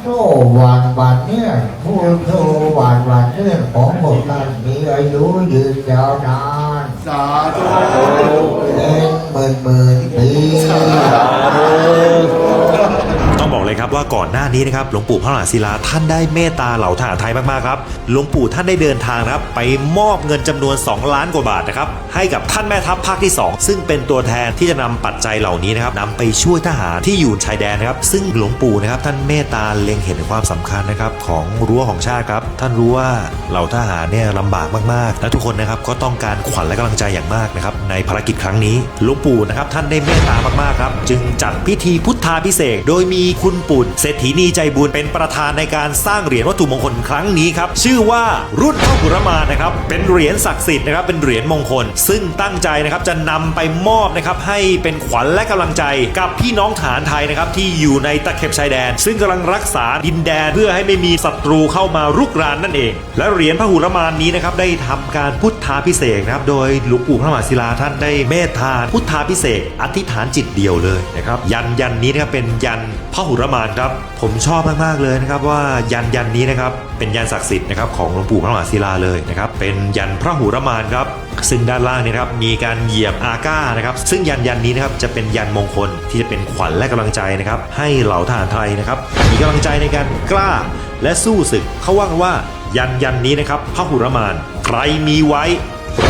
โซหวานหวานเนี่ยผู้โซหวานหวานเนี่ยของพวกท่านมีอายุยืนยาวนานสาธุเป็นหมื่นหมื่นปี ต้องบอกเลยครับ ว่าก่อนหน้านี้นะครับหลวงปู่พระมหาศิลาท่านได้เมตตาเหล่าทหารไทยมากๆครับหลวงปู่ท่านได้เดินทางนะครับไปมอบเงินจำนวน 2 ล้านกว่าบาทนะครับให้กับท่านแม่ทัพภาคที่ 2 ซึ่งเป็นตัวแทนที่จะนำปัจจัยเหล่านี้นะครับนำไปช่วยทหารที่อยู่ชายแดนนะครับซึ่งหลวงปู่นะครับท่านเมตตาเล็งเห็นถึงความสำคัญนะครับของรั้วของชาติครับท่านรู้ว่าเหล่าทหารเนี่ยลำบากมากๆและทุกคนนะครับก็ต้องการขวัญและกำลังใจอย่างมากนะครับในภารกิจครั้งนี้หลวงปู่นะครับท่านได้เมตตามากๆครับจึงจัดพิธีพุทธาพิเศษโดยมีคุณปุ่นเศรษฐีนีใจบุญเป็นประธานในการสร้างเหรียญวัตถุมงคลครั้งนี้ครับชื่อว่ารุ่นพ่อขุรมานะครับเป็นเหรียญศักดิ์สิทธิ์นะครับเป็นเหรียญมงคล ซึ่งตั้งใจนะครับจะนำไปมอบนะครับให้เป็นขวัญและกำลังใจกับพี่น้องฐานไทยนะครับที่อยู่ในตะเข็บชายแดน ซึ่งกำลังรักษาดินแดนเพื่อให้ไม่มีศัตรูเข้ามารุกรานนั่นเอง และเหรียญพระหุรมานนี้นะครับได้ทำการพุทธาพิเศษนะครับโดยหลวงปู่พระมหาศิลาท่านได้เมตตาพุทธาพิเศษอธิษฐานจิตเดียวเลยนะครับยันยันนี้นะครับเป็นยันพระหุรมานครับผมชอบมากๆเลยนะครับว่ายันยันนี้นะครับเป็นยันศักดิ์สิทธิ์นะครับของหลวงปู่พระมหาศิลาเลยนะครับเป็นยันพระหุรมานครับซึ่งด้านล่างเนี่ยครับมีการเหยียบอาก้านะครับซึ่งยันยันนี้นะครับจะเป็นยันมงคลที่จะเป็นขวัญและกำลังใจนะครับให้เหล่าทหารไทยนะครับมีกำลังใจในการกล้าและสู้ศึกเขาว่ากันว่ายันยันนี้นะครับพระหุรมานใครมีไว้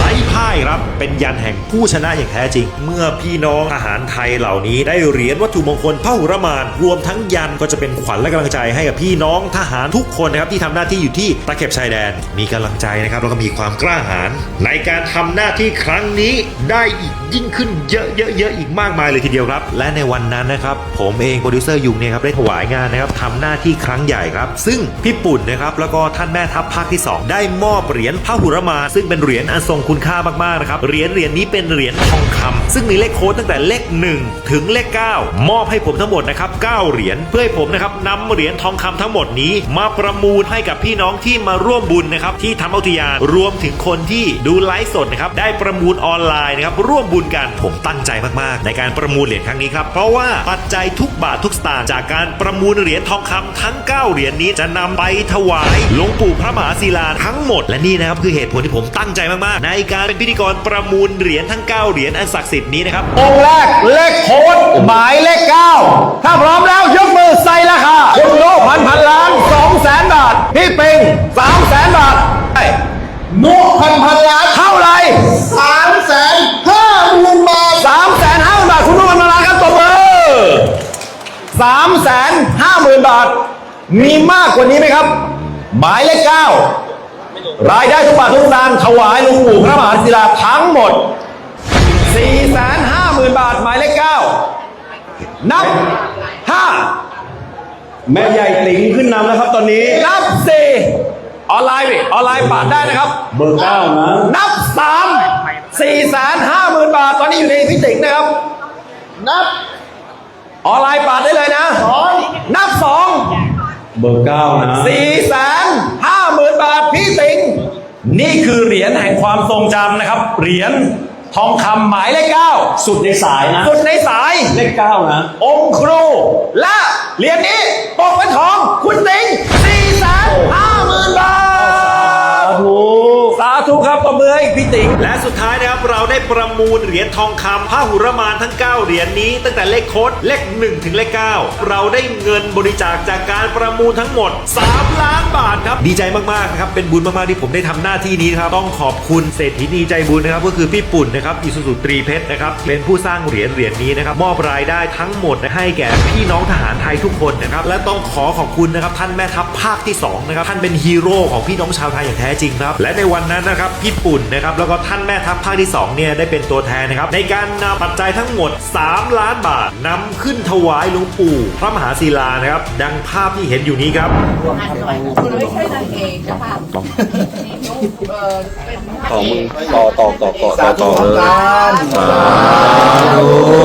ไร้พ่ายครับ เป็นยันแห่งผู้ชนะอย่างแท้จริง เมื่อพี่น้องอาหารไทยเหล่านี้ได้เหรียญวัตถุมงคลพระหุรมาน รวมทั้งยันก็จะเป็นขวัญและกำลังใจให้กับพี่น้องทหารทุกคนนะครับที่ทำหน้าที่อยู่ที่ตะเข็บชายแดน มีกำลังใจนะครับแล้วก็มีความกล้าหาญในการทำหน้าที่ครั้งนี้ ได้อีกยิ่งขึ้นเยอะๆๆอีกมากมายเลยทีเดียวครับ และในวันนั้นนะครับผมเองโปรดิวเซอร์ยุงเนี่ยครับได้ถวายงานนะครับทำหน้าที่ครั้งใหญ่ครับ ซึ่งพี่ปุ่นนะครับแล้วก็ท่านแม่ทัพภาคที่ 2 ได้มอบเหรียญพระหุรมา ซึ่งเป็นเหรียญอันทรงคุณค่ามากๆนะครับเหรียญเหรียญนี้เป็นเหรียญทองคำซึ่งมีเลขโค้ดตั้งแต่เลข 1 ถึงเลข 9 มอบให้ผมทั้งหมดนะครับ9เหรียญเพื่อให้ผมนะครับนำเหรียญทองคำทั้งหมดนี้ มาประมูลให้กับพี่น้องที่มาร่วมบุญนะครับที่ทำอาทยานรวมถึงคนที่ดูไลฟ์สดนะครับได้ประมูลออนไลน์นะครับร่วมบุญกันผมตั้งใจมาก ๆ ในการประมูลเหรียญครั้งนี้ครับเพราะว่าปัจจัยทุกบาททุกสตางค์จากการประมูลเหรียญทองคำทั้ง 9 เหรียญนี้จะนำไปถวายหลวงปู่พระมหาศิลาทั้งหมด และนี่นะครับคือเหตุผลที่ผมตั้งใจมาก ๆ ในการเป็นพิธีกรประมูลเหรียญทั้ง 9 เหรียญอันศักดิ์สิทธิ์นี้นะครับองค์แรกเลขโค้ดหมายเลขเก้าถ้าพร้อม สามแสนห้าหมื่นบาท มีมากกว่านี้ไหมครับ หมายเลขเก้ารายได้ทุกบาททุกสตางค์ถวายหลวงปู่พระมหาศิลาทั้งหมด4 5 0 0 0 0บาท หมายเลขเก้านับห้าแม่ใหญ่ติ๋งขึ้นนำแล้วครับตอนนี้ นับสี่ออนไลน์ดิออนไลน์ปาดได้นะครับ เบอร์เก้านะ นับสามสี่แสนห้าหมื่นบาท ตอนนี้อยู่ในพี่ติ๋งนะครับ นับ ออนไลน์ปาดได้เลยนะสองนับสองเบอร์เก้านะสี่แสนห้าหมื่นบาทพี่ติ๋งนี่คือเหรียญแห่งความทรงจำนะครับ เหรียญทองคำหมายเลขเก้าสุดในสายนะสุดในสายเลขเก้านะ องค์ครู และเหรียญนี้ตกเป็นของคุณติ๋งสี่ ครับประมือให้พี่ติ๋งและสุดท้ายนะครับเราได้ประมูลเหรียญทองคำพระหุรมานทั้ง 9 เหรียญนี้ ตั้งแต่เลขโค้ดเลข1ถึงเลข9 เราได้เงินบริจาคจากการประมูลทั้งหมด 3 ล้านบาทครับ ดีใจมากๆนะครับเป็นบุญมากๆที่ผมได้ทำหน้าที่นี้ครับต้องขอบคุณเศรษฐีนีใจบุญนะครับก็คือพี่ปุ่นนะครับอิสุสุตรีเพชรนะครับเป็นผู้สร้างเหรียญเหรียญนี้นะครับมอบรายได้ทั้งหมดให้แก่พี่น้องทหารไทยทุกคนนะครับและต้องขอขอบคุณนะครับท่านแม่ทัพภาคที่สองนะครับท่านเป็นฮีโร่ของพี่น้องชาวไทยอย่างแท้จริงครับและในวันนั้นนะครับพี่ปุ่นนะครับแล้วก็ท่านแม่ทัพภาคที่สองเนี่ยได้เป็นตัวแทนนะครับในการนำปัจจัยทั้งหมด 3 ล้านบาทนำขึ้นถวายหลวงปู่พระมหาศิลานะครับดังภาพที่เห็นอยู่นี้ครับคุณไม่ใช่นางเอกนะคะนี่นุ๊กเออเป็นต่อมึงต่อต่อต่อต่อต่อต่อเลยการสาธุเงิ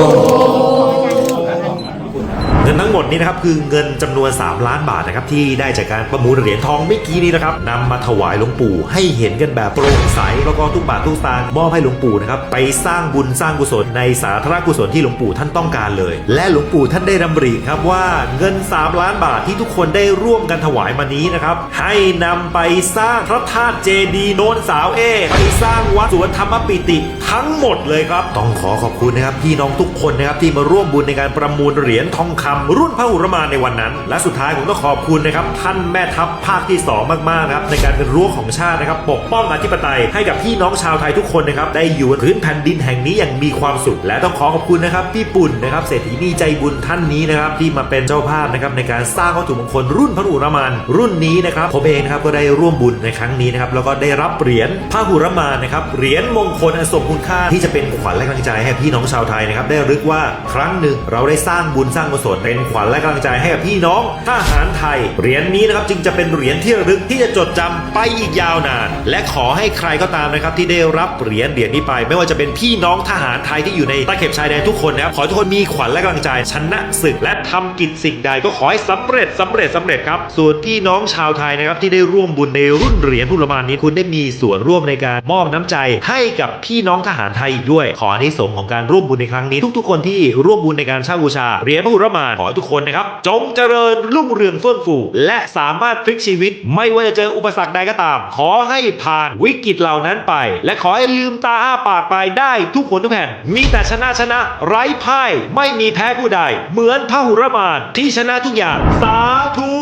นทั้งหมดนี้นะครับคือเงินจำนวน 3 ล้านบาทนะครับที่ได้จากการประมูลเหรียญทองเมื่อกี้นี้นะครับนำมาถวายหลวงปู่ให้เห็นกันแบบโปร่งใสแล้วก็ทุกบาททุกสตางค์มอบให้หลวงปู่นะครับไปสร้างบุญสร้างกุศลในสาธารณกุศลที่หลวงปู่ท่านต้องการเลย และหลวงปู่ท่านได้ดำริครับว่าเงิน 3 ล้านบาทที่ทุกคนได้ร่วมกันถวายมานี้นะครับให้นำไปสร้างพระธาตุเจดีย์โนนสาวเอไปสร้างวัดสวนธรรมปิติทั้งหมดเลยครับต้องขอขอบคุณนะครับพี่น้องทุกคนนะครับที่มาร่วมบุญในการประมูลเหรียญทองคำรุ่นพระหุรมานในวันนั้น และสุดท้ายผมต้องขอบคุณนะครับท่านแม่ทัพภาคที่ 2 มากๆนะครับในการเป็นรั้วของชาตินะครับปกป้องอธิปไตยให้กับพี่น้องชาวไทยทุกคนนะครับได้อยู่บนพื้นแผ่นดินแห่งนี้อย่างมีความสุข และต้องขอขอบคุณนะครับพี่ปุ่นนะครับเศรษฐีนีใจบุญท่านนี้นะครับที่มาเป็นเจ้าภาพนะครับในการสร้างวัตถุมงคลรุ่นพระหุรมานรุ่นนี้นะครับผมเองนะครับก็ได้ร่วมบุญในครั้งนี้นะครับแล้วก็ได้รับเหรียญพระหุรมานนะครับเหรียญมงคลอันทรงคุณค่าที่จะเป็นขวัญและกำลังใจให้พี่น้องชาวไทยนะครับได้รึกว่าครั้งหนึ่งเราได้สร้างบุญสร้างกุศลเป็นขวัญและกำลังใจให้กับพี่น้องทหารไทย เหรียญนี้นะครับจึงจะเป็นเหรียญที่ระลึกที่จะจดจำไปอีกยาวนาน และขอให้ใครก็ตามนะครับที่ได้รับเหรียญเหรียญนี้ไป ไม่ว่าจะเป็นพี่น้องทหารไทยที่อยู่ในตะเข็บชายแดนทุกคนนะครับขอทุกคนมีขวัญและกำลังใจชนะศึก และทำกิจสิ่งใดก็ขอให้สำเร็จสำเร็จสำเร็จครับส่วนพี่น้องชาวไทยนะครับที่ได้ร่วมบุญในรุ่นเหรียญพุรมานนี้คุณได้มีส่วนร่วมในการมอบน้ำใจให้กับพี่น้องทหารไทยอีกด้วย ขออนิสงของการร่วมบุญในครั้งนี้ ทุกๆ คนที่ร่วมบุญในการเช่าบูชาเหรียญพระพุรมานอให้ทุกคนนะครับ จงเจริญรุ่งเรืองเฟื่องฟู และสามารถพลิกชีวิต ไม่ว่าจะเจออุปสรรคใดก็ตาม ขอให้ผ่านวิกฤตเหล่านั้นไป และขอให้ลืมตาอ้าปากไปได้ทุกคนทุกแผ่นมีแต่ชนะชนะ ไร้พ่ายไม่มีแพ้ผู้ใด เหมือนพระหุรมานที่ชนะทุกอย่าง สาธุ